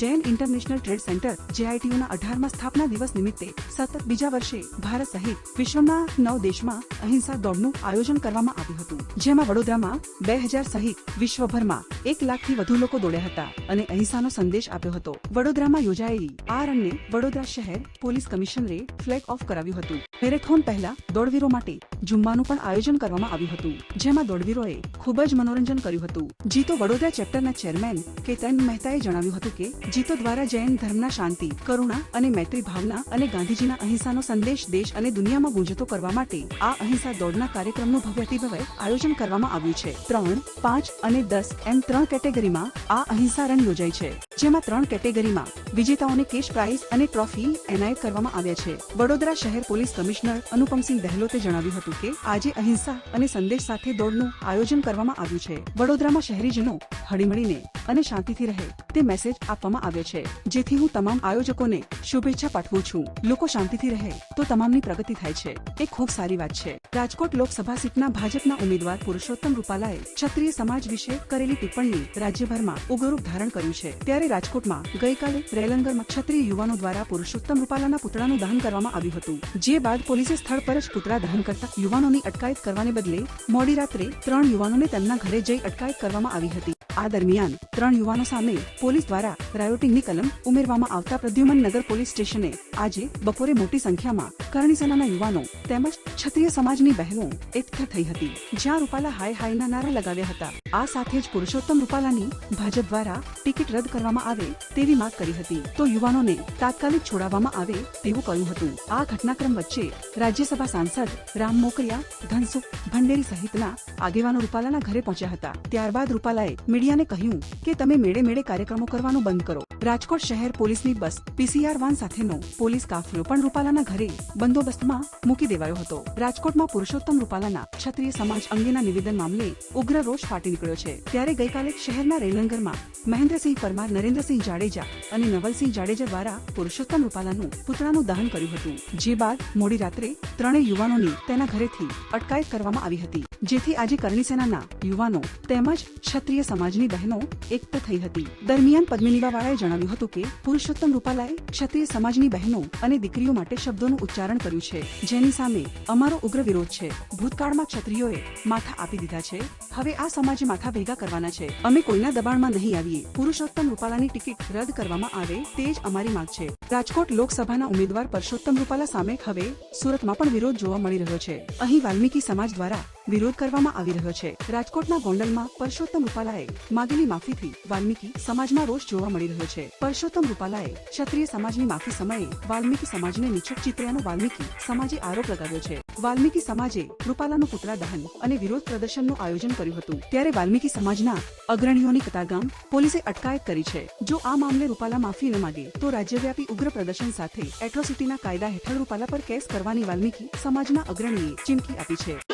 Jain international trade centre જેઆઈટીયુના અઢારમા સ્થાપના દિવસ નિમિત્તે સતત બીજા વર્ષે ભારત સહિત વિશ્વના નવ દેશમાં અહિંસા દોડનું આયોજન કરવામાં આવ્યું હતું. જેમાં વડોદરામાં બે હજાર સહિત વિશ્વભરમાં એક લાખથી વધુ લોકો દોડ્યા હતા અને અહિંસાનો સંદેશ આપ્યો હતો. વડોદરામાં યોજાયેલી આ રનને વડોદરા શહેર પોલીસ કમિશનરે ફ્લેગ ઓફ કરાવ્યું હતું. મેરેથોન પહેલા દોડવીરો માટે જુમ્માનું પણ આયોજન કરવામાં આવ્યું હતું, જેમાં દોડવીરોએ ખૂબ જ મનોરંજન કર્યું હતું. જીતો વડોદરા ચેપ્ટરના ચેરમેન કેતન મહેતાએ જણાવ્યું હતું કે, જીતો દ્વારા જૈન ધર્મના શાંતિ, કરુણા અને મૈત્રી ભાવના અને ગાંધીજીના અહિંસાનો સંદેશ દેશ અને દુનિયામાં ગુંજતો કરવા માટે આ અહિંસા દોડના કાર્યક્રમનું ભવ્યતિભવ્ય આયોજન કરવામાં આવ્યું છે. ત્રણ, પાંચ અને દસ એમ ત્રણ કેટેગરીમાં આ અહિંસા રન યોજાઈ છે. જેમાં ત્રણ કેટેગરીમાં વિજેતાઓને કેશ પ્રાઇઝ અને ટ્રોફી એનાયત કરવામાં આવ્યા છે. વડોદરા શહેર પોલીસ કમિશનર અનુપમસિંહ દહેલોતે જણાવ્યું હતું કે આજે અહિંસા અને સંદેશ સાથે દોડનું આયોજન કરવામાં આવ્યું છે. વડોદરામાં શહેરીજનો હળીમળીને અને શાંતિથી રહે તે મેસેજ આપવામાં આવ્યો છે. જેથી હું તમામ આયોજકોને શુભેચ્છા પાઠવું છું. લોકો શાંતિથી રહે તો તમામની પ્રગતિ થાય છે. એ ખૂબ સારી વાત છે. રાજકોટ લોકસભા સીટના ભાજપના ઉમેદવાર પુરુષોત્તમ રૂપાલાએ ક્ષત્રિય સમાજ વિશે કરેલી ટિપ્પણી રાજ્યભરમાં ઉગરૂપ ધારણ કર્યું છે. ત્યારે રાજકોટમાં ગઈકાલે રેલંગરમાં ક્ષત્રિય યુવાનો દ્વારા પુરુષોત્તમ રૂપાલાના પુતળાનું દહન કરવામાં આવ્યું હતું. જે બાદ પોલીસે સ્થળ પર જ પુતળા દહન કરતા યુવાનોની અટકાયત કરવાને બદલે મોડી રાત્રે ત્રણ યુવાનોને તેમના ઘરે જઈ અટકાયત કરવામાં આવી હતી. આ દરમિયાન ત્રણ યુવાનો સામે પોલીસ દ્વારા રાયોટિંગની કલમ ઉમેરવામાં આવતા પ્રદ્યુમન નગર પોલીસ સ્ટેશને આજે બપોરે મોટી સંખ્યામાં કરણી સેનાના યુવાનો તેમજ ક્ષત્રિય સમાજની બહેનો એકઠા થઈ હતી. જ્યાં રૂપાલા હાય હાયના નારા લગાવ્યા હતા. આ સાથે જ પુરુષોત્તમ રૂપાલાની ભાજપ દ્વારા ટિકિટ રદ કરવામાં આવે તેવી માંગ કરી હતી. તો યુવાનોને તાત્કાલિક છોડાવવામાં આવે તેવું કહ્યું હતું. આ ઘટનાક્રમ વચ્ચે રાજ્યસભા સાંસદ રામ મોકરિયા, ધનસુખ ભંડેરી સહિતના આગેવાનો રૂપાલાના ઘરે પહોંચ્યા હતા. ત્યારબાદ રૂપાલાએ મીડિયાને કહ્યું કે તમે મેળે મેળે કાર્યક્રમો કરવાનું બંધ કરો. રાજકોટ શહેર પોલીસની બસ પીસીઆર વાન સાથેનો પોલીસ કાફલો પણ રૂપાલાના ઘરે બંદોબસ્તમાં મૂકી દેવાયો હતો. રાજકોટમાં પુરુષોત્તમ રૂપાલાના ક્ષત્રિય સમાજ અંગેના નિવેદન મામલે ઉગ્ર રોષ ફાટી નીકળ્યો છે. ત્યારે ગઈકાલે શહેરના રેલંગરમાં મહેન્દ્રસિંહ પરમાર, નરેન્દ્રસિંહ જાડેજા અને નવલસિંહ જાડેજા દ્વારા પુરુષોત્તમ રૂપાલાનું પુતળાનું દહન કર્યું હતું. જે બાદ મોડી રાત્રે ત્રણેય યુવાનોની તેના ઘરેથી અટકાયત કરવામાં આવી હતી. જેથી આજે કરણી સેનાના યુવાનો તેમજ ક્ષત્રિય સમાજની બહેનો એકઠ થઈ હતી. દરમિયાન પદ્મિનીબાવાળાએ જણાવ્યું હતું કે, પુરુષોત્તમ રૂપાલાએ ક્ષત્રિય સમાજની બહેનો અને દીકરીઓ માટે શબ્દોનું ઉચ્ચારણ કર્યું છે. જેની સામે અમારો ઉગ્ર વિરોધ છે. ભૂતકાળમાં ક્ષત્રિયોએ માથા આપી દીધા છે. હવે આ સમાજે માથા ભેગા કરવાના છે. અમે કોઈના દબાણમાં નહીં આવીએ. પુરુષોત્તમ રૂપાલાની ટિકિટ રદ કરવામાં આવે તે જ અમારી માંગ છે. રાજકોટ લોકસભાના ઉમેદવાર પરસોત્તમ રૂપાલા સામે હવે સુરતમાં પણ વિરોધ જોવા મળી રહ્યો છે. અહીં વાલ્મીકી સમાજ દ્વારા વિરોધ કરવામાં આવી રહ્યો છે. રાજકોટના ગોંડલમાં પરસોત્તમ રૂપાલાએ માગેલી માફીથી વાલ્મીકી સમાજમાં રોષ જોવા મળી રહ્યો છે. પરસોત્તમ રૂપાલાએ ક્ષત્રિય સમાજની માફી સમયે વાલ્મીકી સમાજને નીચુક ચિત્ર્યાનો વાલ્મીકી સમાજે આરોપ લગાવ્યો છે. વાલ્મીકી સમાજે રૂપાલાનું પુતળા દહન અને વિરોધ પ્રદર્શનનું આયોજન કર્યું હતું. ત્યારે વાલ્મીકી સમાજના અગ્રણીઓની કતારગામ પોલીસે અટકાયત કરી છે. જો આ મામલે રૂપાલા માફી ન માગે, તો રાજ્યવ્યાપી ઉગ્ર પ્રદર્શન સાથે એટ્રોસિટીના કાયદા હેઠળ રૂપાલા પર કેસ કરવાની વાલ્મીકી સમાજના અગ્રણીએ ચીમકી આપી છે.